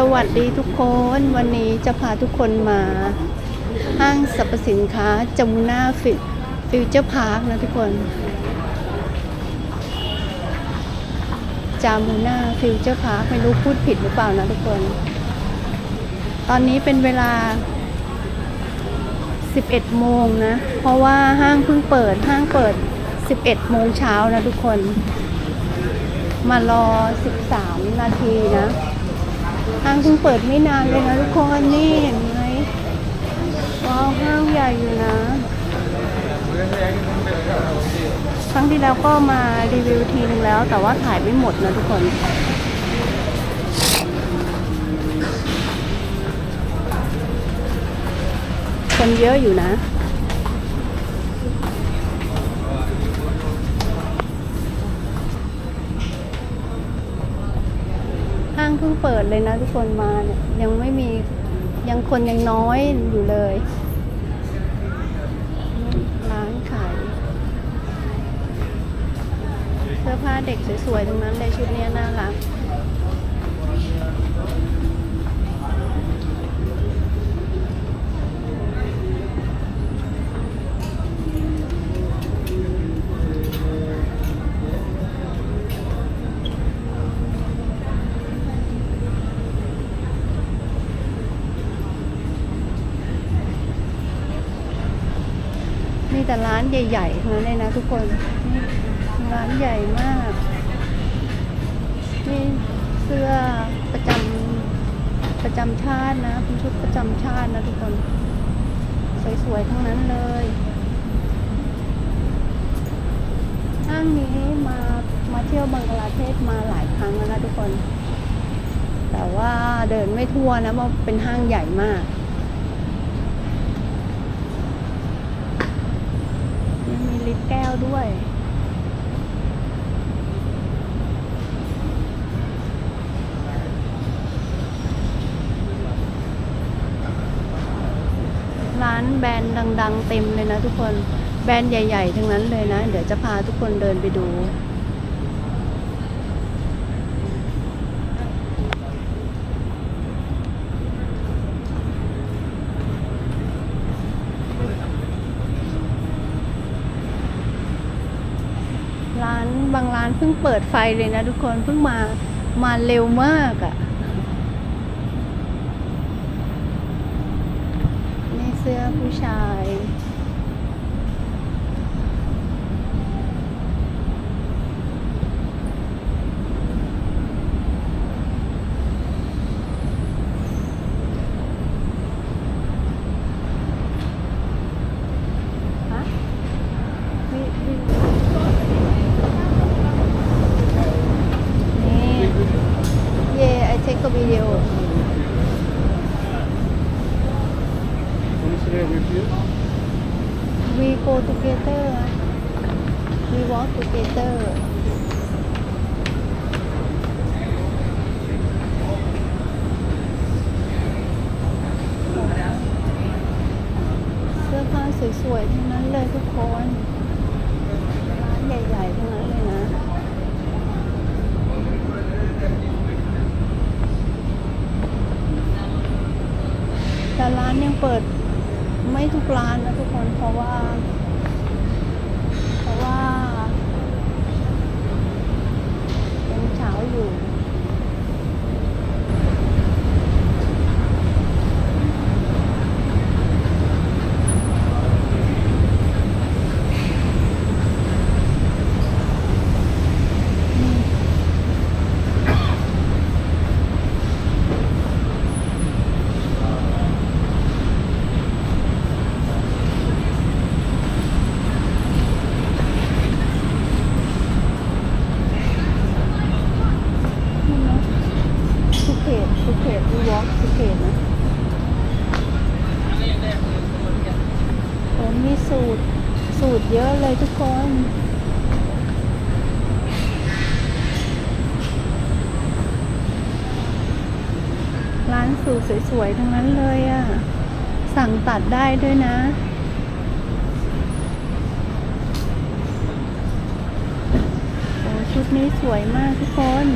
สวัสดีทุกคนวันนี้จะพาทุกคนมาห้างสรรพสินค้าจมูนาฟิฟิวเจอร์พาร์คนะทุกคน จามูนาฟิวเจอร์พาร์คไม่รู้พูดผิดหรือเปล่านะทุกคน ตอนนี้เป็นเวลา 11 โมงนะ เพราะว่าห้างเพิ่งเปิดห้างเปิด 11 โมงเช้านะทุกคน มารอ 13 นาทีนะ ห้างเพิ่งเปิดไม่นานเลยนะทุกคนนี่เห็นไหมว้าวห้างใหญ่อยู่นะ ครั้งที่แล้วก็มารีวิวทีนึงแล้ว แต่ว่าถ่ายไม่หมดนะทุกคนคนเยอะอยู่นะ ห้าง เพิ่งเปิดเลยนะทุกคนมาเนี่ยยังไม่มียังคนยังน้อยอยู่เลย ร้านขายเสื้อผ้าเด็กสวยๆตรงนั้นเลยชุดนี้น่ารัก ใหญ่ๆทั้งนั้นเลยนะทุกคน ร้านใหญ่มาก นี่เสื้อประจำประจำชาตินะเป็นชุดประจำชาตินะทุกคน สวยๆทั้งนั้นเลยห้างนี้มามาเที่ยวบังกลาเทศมาหลายครั้งแล้วนะทุกคน แต่ว่าเดินไม่ทั่วนะเพราะเป็นห้างใหญ่มาก ยังมีลิฟต์ แก้วด้วย ร้านแบรนด์ดัง ๆ เต็มเลยนะทุกคน แบรนด์ใหญ่ ๆ ทั้งนั้นเลยนะ เดี๋ยวจะพาทุกคนเดินไปดู ร้านบานเพิ่งเปิดไฟเลยนะทุกคนเพิ่งมามาเร็วมากอะ่ะ นี่เสื้อผู้ชาย ฮะวิวินี่ Yeah I take a video Want to sit with you? we go together we walk together เสื้อผ้าสวยๆ ทั้งนั้นเลยทุกคน ร้านใหญ่ๆทั้งนั้นเลยนะแต่ร้านยังเปิดไม่ทุกร้านนะทุกคนเพราะว่า เพราะว่ายังเช้าอยู่ นี่นะสุเขตสุ อกสุเขตนะโอ้มีสูตร สูตรเยอะเลยทุกคนร้านสูตรสวยๆ ทั้งนั้นเลยอะ่ะ สั่งตัดได้ด้วยนะ โอ้ชุดนี้สวยมากทุกคน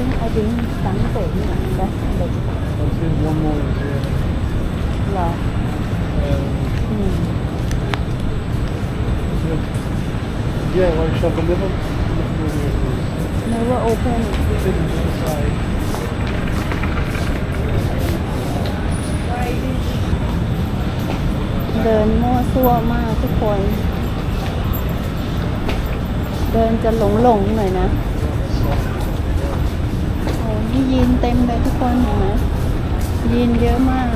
think I think ตั้งเตะนี่แหละนะเด็ก I think one more is here. เหรอ Um, อืม yeah, one shop a little. never open It's in the side. เดินมั่วซั่วมากทุกคน เดินจะหลงหลงๆหน่อยนะโอ้นี่ ยีนเต็มเลยทุกคนเห็นไหมยีนเยอะมาก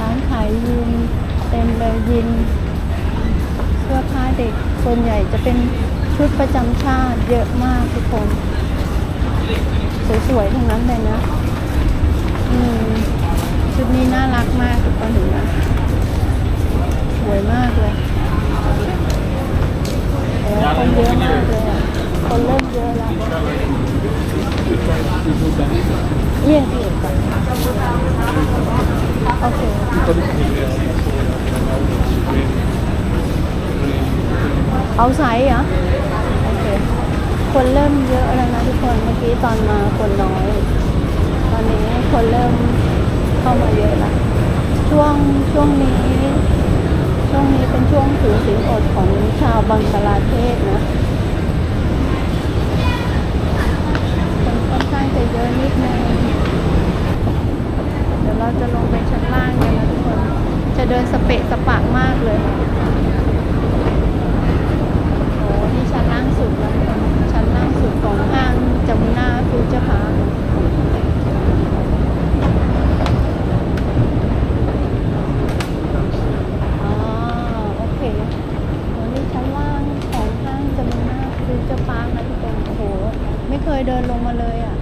ร้านขายยีนเต็มเลยยีนเสื้อผ้าเด็กส่วนใหญ่จะเป็นชุดประจำชาติเยอะมากทุกคน สวยๆทั้งนั้นเลยนะ อืมชุดนี้น่ารักมากทุกคนเห็นไหมสวยมากเลยโอ้คนเยอะมากเลยอะคนเริ่มเยอะแล้ว เยี่ยมพี่โอเค เอาไซส์เหรอโอเค คนเริ่มเยอะแล้วนะทุกคนเมื่อกี้ตอนมาคนน้อย ตอนนี้คนเริ่มเข้ามาเยอะแล้วช่วงช่วงนี้ ช่วงนี้เป็นช่วงถือศีลอดของชาวบังกลาเทศนะ คนค่อนข้าง จะเยอะนิดนึง เดี๋ยวเราจะลงไปชั้นล่างกันนะทุกคน จะเดินสเปะสปะมากเลยโอ้นี่ชั้นล่างสุดแล้วทุกคนชั้นล่างสุดของห้างจามุนาฟิวเจอร์พาร์คอ๋อ โอเควันนี้ชั้นล่างของห้างจามุนาฟิวเจอร์พาร์คนะทุกคน โอ้โห ไม่เคยเดินลงมาเลยอะ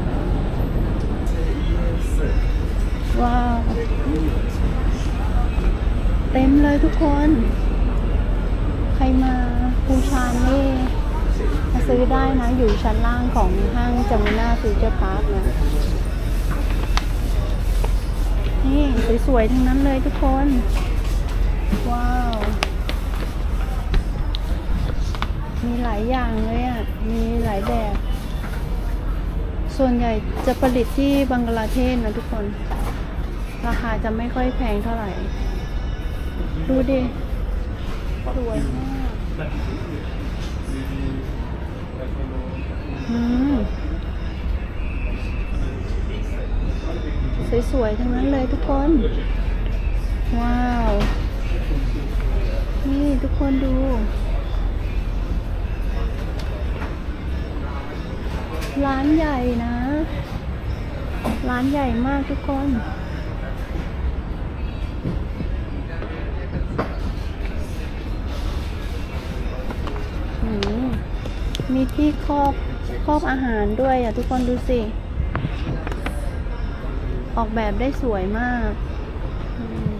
ว้าว เต็มเลยทุกคน ใครมาปูชานนี่มาซื้อได้นะ อยู่ชั้นล่างของ ห้างจามุนาฟิวเจอร์พาร์คนะ นี่ สวยๆ ทั้งนั้นเลยทุกคน ว้าว มีหลายอย่างเลยอะ มีหลายแบบ ส่วนใหญ่จะผลิตที่บังกลาเทศนะทุกคน ราคาจะไม่ค่อยแพงเท่าไหร่ ดูดิ สวยมาก อืม สวยๆ ทั้งนั้นเลยทุกคน ว้าว นี่ทุกคนดู ร้านใหญ่นะ ร้านใหญ่มากทุกคนอืมมีที่ครอบครอบอาหารด้วยอะทุกคนดูสิ ออกแบบได้สวยมากอืม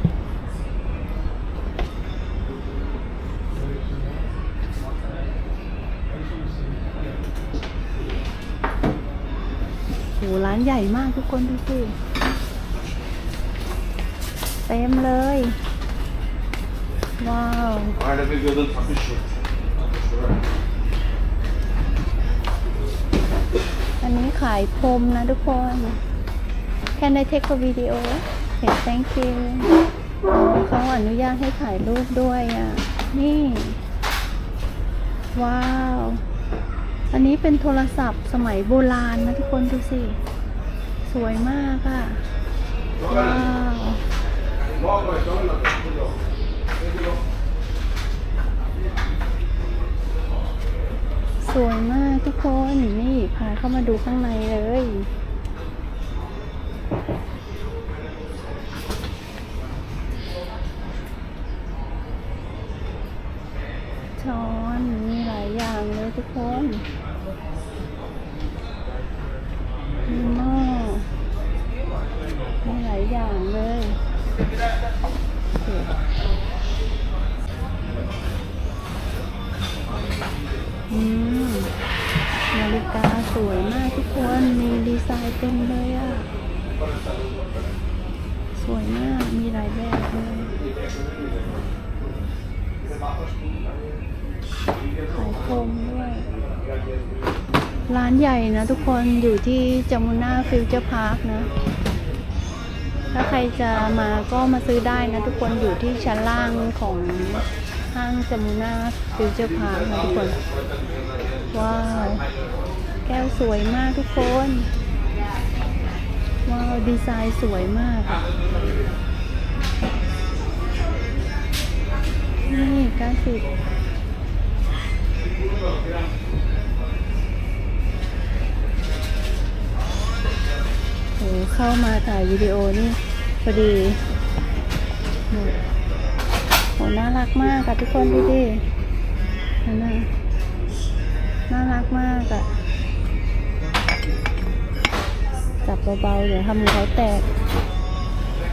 โหร้านใหญ่มากทุกคนดูสิเต็มเลย ว้าว อันนี้ขายพรมนะทุกคน Can I take a video เห็น thank you เขาอนุญาตให้ถ่ายรูปด้วยอะ นี่ ว้าว อันนี้เป็นโทรศัพท์สมัยโบราณนะทุกคนดูสิ สวยมากอะ ว้าวสวยมากทุกคน นี่พาเข้ามาดูข้างในเลย อย่างเลยโอเคอืมนาฬิกาสวยมากทุกคน มีดีไซน์เต็มเลยอะ สวยมาก มีหลายแบบเลยขายพรมด้วย ร้านใหญ่นะทุกคนอยู่ที่จามุน่าฟิวเจอร์พาร์คนะ ถ้าใครจะมาก็มาซื้อได้นะทุกคนอยู่ที่ชั้นล่างของห้างจามุน่าฟิวเจอร์พาร์คนะทุกคน ว้าว แก้วสวยมากทุกคน ว้าว ดีไซน์สวยมาก นี่ก้าสิบ เข้ามาถ่ายวิดีโอนี่พอดีโหน่ารักมากอะทุกคนดูดินั่นน่ะน่ารักมากอะจับเบาๆ เดี๋ยวทำมือเขาแตก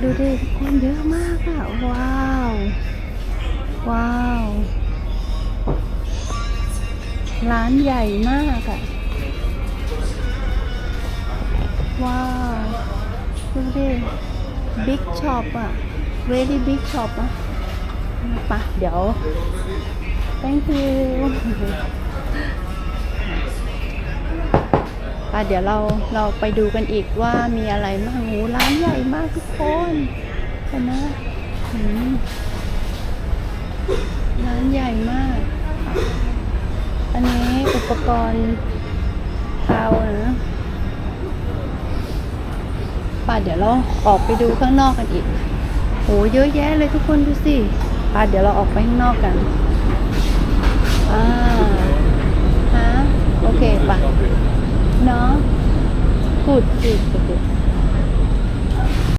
ดูดิทุกคนเยอะมากอะว้าว ว้าว ร้านใหญ่มากอะว้าว ดูดิบิ๊กช็อปอะ very big shop อะปะเดี๋ยว thank you ป่ะเดี๋ยวเราเราไปดูกันอีกว่ามีอะไรบ้างโหร้านใหญ่มากทุกคนเห็นไหมร้านใหญ่มาก อันนี้อุปกรณ์ ป่เดี๋ยวเราออกไปดูข้างนอกกันอีกโหเยอะแยะเลยทุกคนดูสิป่ะเดี๋ยวเราออกไปข้างนอกกันอ่าฮะโอเคป่ะเนาะกูดกูดกูด